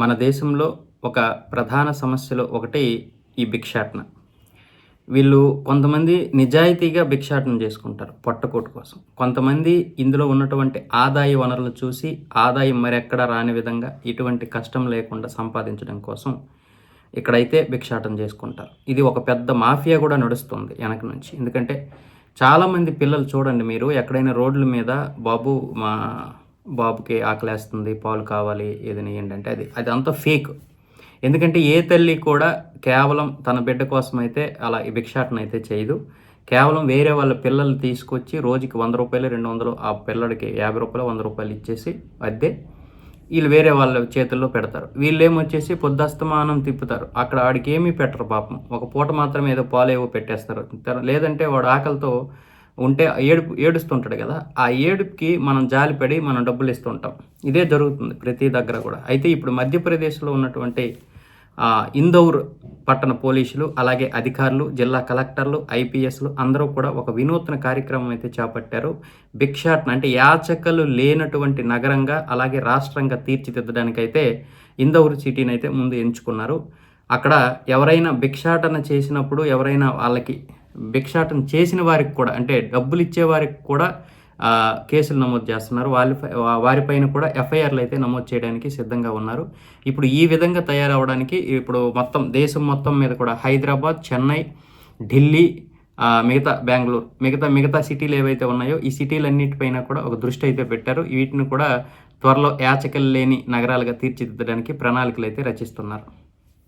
మన దేశంలో ఒక ప్రధాన సమస్యలో ఒకటి ఈ భిక్షాటన. వీళ్ళు కొంతమంది నిజాయితీగా భిక్షాటన చేసుకుంటారు పొట్టకోటు కోసం. కొంతమంది ఇందులో ఉన్నటువంటి ఆదాయ వనరులు చూసి ఆదాయం మరెక్కడ రాని విధంగా ఇటువంటి కష్టం లేకుండా సంపాదించడం కోసం ఇక్కడైతే భిక్షాటం చేసుకుంటారు. ఇది ఒక పెద్ద మాఫియా కూడా నడుస్తుంది వెనక నుంచి. ఎందుకంటే చాలామంది పిల్లలు చూడండి మీరు ఎక్కడైనా రోడ్ల మీద బాబు మా బాబుకి ఆకలేస్తుంది పాలు కావాలి ఏదైనా ఏంటంటే అది. అది అంతా ఫేక్ ఎందుకంటే ఏ తల్లి కూడా కేవలం తన బిడ్డ కోసం అయితే అలా ఈ భిక్షాటన అయితే చేయదు. కేవలం వేరే వాళ్ళ పిల్లలు తీసుకొచ్చి రోజుకి వంద రూపాయలు రెండు వందలు ఆ పిల్లడికి యాభై రూపాయలు వంద రూపాయలు ఇచ్చేసి అద్దె వీళ్ళు వేరే వాళ్ళ చేతుల్లో పెడతారు. వీళ్ళు ఏమొచ్చేసి పొద్దస్తమానం తిప్పుతారు. అక్కడ వాడికి ఏమీ పెట్టరు పాపం. ఒక పూట మాత్రం ఏదో పాలేవో పెట్టేస్తారు. లేదంటే వాడు ఆకలితో ఉంటే ఏడుపు ఏడుస్తుంటాడు కదా ఆ ఏడుపుకి మనం జాలిపడి మనం డబ్బులు ఇస్తుంటాం. ఇదే జరుగుతుంది ప్రతి దగ్గర కూడా. అయితే ఇప్పుడు మధ్యప్రదేశ్లో ఉన్నటువంటి ఇందౌర్ పట్టణ పోలీసులు అలాగే అధికారులు జిల్లా కలెక్టర్లు ఐపీఎస్లు అందరూ కూడా ఒక వినూత్న కార్యక్రమం అయితే చేపట్టారు. భిక్షాటన అంటే యాచకలు లేనటువంటి నగరంగా అలాగే రాష్ట్రంగా తీర్చిదిద్దడానికైతే ఇందౌర్ సిటీని అయితే ముందు ఎంచుకున్నారు. అక్కడ ఎవరైనా భిక్షాటన చేసినప్పుడు ఎవరైనా వాళ్ళకి భిక్షాటం చేసిన వారికి కూడా అంటే డబ్బులు ఇచ్చే వారికి కూడా కేసులు నమోదు చేస్తున్నారు. వాళ్ళ వారిపైన కూడా ఎఫ్ఐఆర్లు అయితే నమోదు చేయడానికి సిద్ధంగా ఉన్నారు. ఇప్పుడు ఈ విధంగా తయారవడానికి ఇప్పుడు మొత్తం దేశం మొత్తం మీద కూడా హైదరాబాద్ చెన్నై ఢిల్లీ మిగతా బెంగళూరు మిగతా మిగతా సిటీలు ఏవైతే ఉన్నాయో ఈ సిటీలన్నిటిపైన కూడా ఒక దృష్టి అయితే పెట్టారు. వీటిని కూడా త్వరలో యాచకలు లేని నగరాలుగా తీర్చిదిద్దడానికి ప్రణాళికలు అయితే రచిస్తున్నారు.